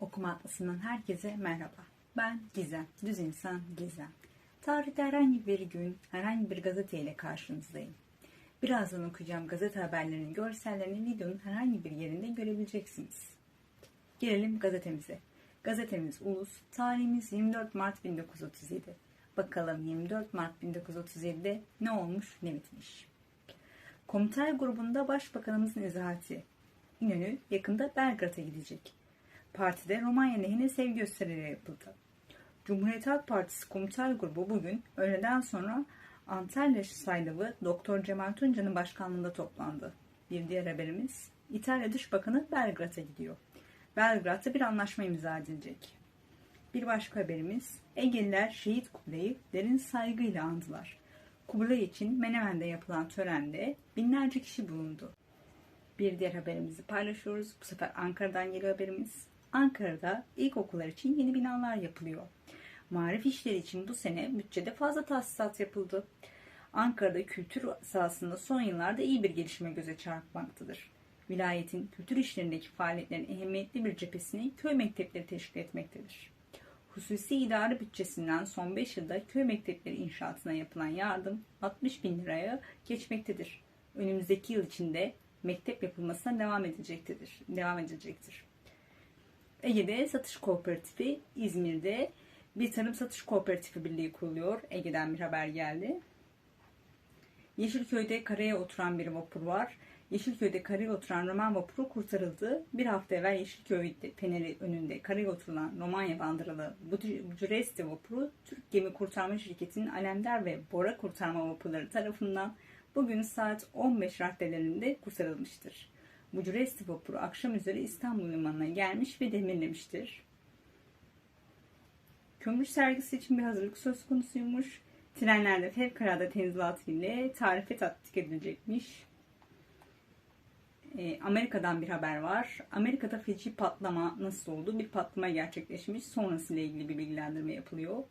Okuma Atlası'ndan herkese merhaba. Ben Gizem, düz insan Gizem. Tarihte herhangi bir gün, herhangi bir gazeteyle karşınızdayım. Birazdan okuyacağım gazete haberlerinin görsellerini videonun herhangi bir yerinde görebileceksiniz. Gelelim gazetemize. Gazetemiz Ulus, tarihimiz 24 Mart 1937. Bakalım 24 Mart 1937'de ne olmuş, ne bitmiş. Komitay grubunda Başbakanımızın izahatı. İnönü yakında Belgrad'a gidecek. Partide Romanya lehine sevgi gösterileri yapıldı. Cumhuriyet Halk Partisi Komitay Grubu bugün öğleden sonra Antalya Saylavı Doktor Cemal Tunca'nın başkanlığında toplandı. Bir diğer haberimiz İtalya Dış Bakanı Belgrad'a gidiyor. Belgrad'da bir anlaşma imza edilecek. Bir başka haberimiz Egeliler şehit Kubilay'ı derin saygıyla andılar. Kubilay için Menemen'de yapılan törende binlerce kişi bulundu. Bir diğer haberimizi paylaşıyoruz. Bu sefer Ankara'dan geliyor haberimiz. Ankara'da ilkokullar için yeni binalar yapılıyor. Marif işleri için bu sene bütçede fazla tahsisat yapıldı. Ankara'da kültür sahasında son yıllarda iyi bir gelişme göze çarpmaktadır. Vilayetin kültür işlerindeki faaliyetlerin ehemmiyetli bir cephesini köy mektepleri teşkil etmektedir. Hususi idare bütçesinden son 5 yılda köy mektepleri inşaatına yapılan yardım 60 bin liraya geçmektedir. Önümüzdeki yıl içinde mektep yapılmasına devam edilecektir. Devam edilecektir. Ege'de satış kooperatifi, İzmir'de bir tarım satış kooperatifi birliği kuruluyor. Ege'den bir haber geldi. Yeşilköy'de karaya oturan bir vapur var. Yeşilköy'de karaya oturan Roman vapuru kurtarıldı. Bir hafta evvel Yeşilköy Feneri önünde karaya oturulan Romanya bandıralı Bucuresti vapuru Türk Gemi Kurtarma Şirketi'nin Alemdar ve Bora Kurtarma Vapurları tarafından bugün saat 15 raddelerinde kurtarılmıştır. Bucuresti vapuru akşam üzeri İstanbul limanına gelmiş ve demirlemiştir. Kömür sergisi için bir hazırlık söz konusuymuş. Trenlerde fevkalade tenzilat ile tarife tatbik edilecekmiş. E, Amerika'dan bir haber var. Amerika'da feci patlama nasıl oldu? Bir patlama gerçekleşmiş. Sonrasıyla ilgili bir bilgilendirme yapılıyor.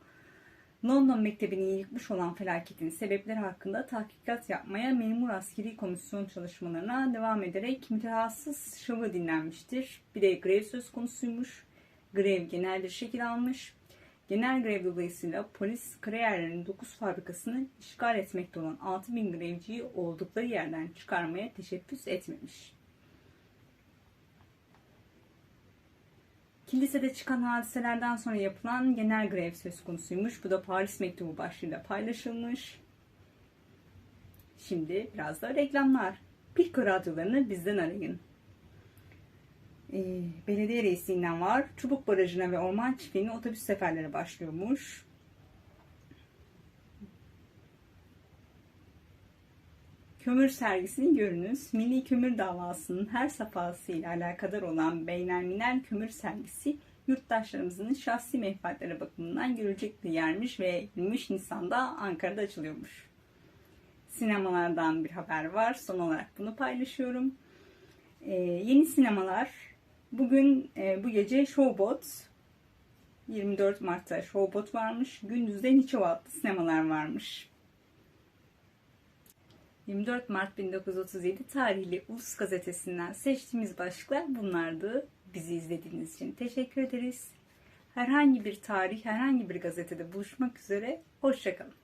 London Mektebi'ni yıkmış olan felaketin sebepleri hakkında tahkikat yapmaya memur askeri komisyon çalışmalarına devam ederek mütehassıs şavı dinlenmiştir. Bir de grev söz konusuymuş. Grev genel bir şekil almış. Genel grev dolayısıyla polis kariyerlerinin 9 fabrikasını işgal etmekte olan 6000 grevciyi oldukları yerden çıkarmaya teşebbüs etmemiş. Kilisede çıkan hadiselerden sonra yapılan genel grev söz konusuymuş. Bu da Paris mektubu başlığıyla paylaşılmış. Şimdi biraz da reklamlar. Pilko radyolarını bizden arayın. Ee, belediye reisliğinden var. Çubuk Barajı'na ve Orman Çiftliği'ne otobüs seferleri başlıyormuş. Kömür sergisini görünüz. Milli Kömür Davası'nın her safhasıyla alakadar olan Beynelminel Kömür sergisi yurttaşlarımızın şahsi menfaatleri bakımından görülecek bir yermiş ve 23 Nisan'da Ankara'da açılıyormuş. Sinemalardan bir haber var. Son olarak bunu paylaşıyorum. Ee, yeni sinemalar bugün e, bu gece Showbot 24 Mart'ta Showbot varmış. Gündüzde Niçova adlı sinemalar varmış. 24 Mart 1937 tarihli Ulus Gazetesi'nden seçtiğimiz başlıklar bunlardı. Bizi izlediğiniz için teşekkür ederiz. Herhangi bir tarih, herhangi bir gazetede buluşmak üzere. Hoşçakalın.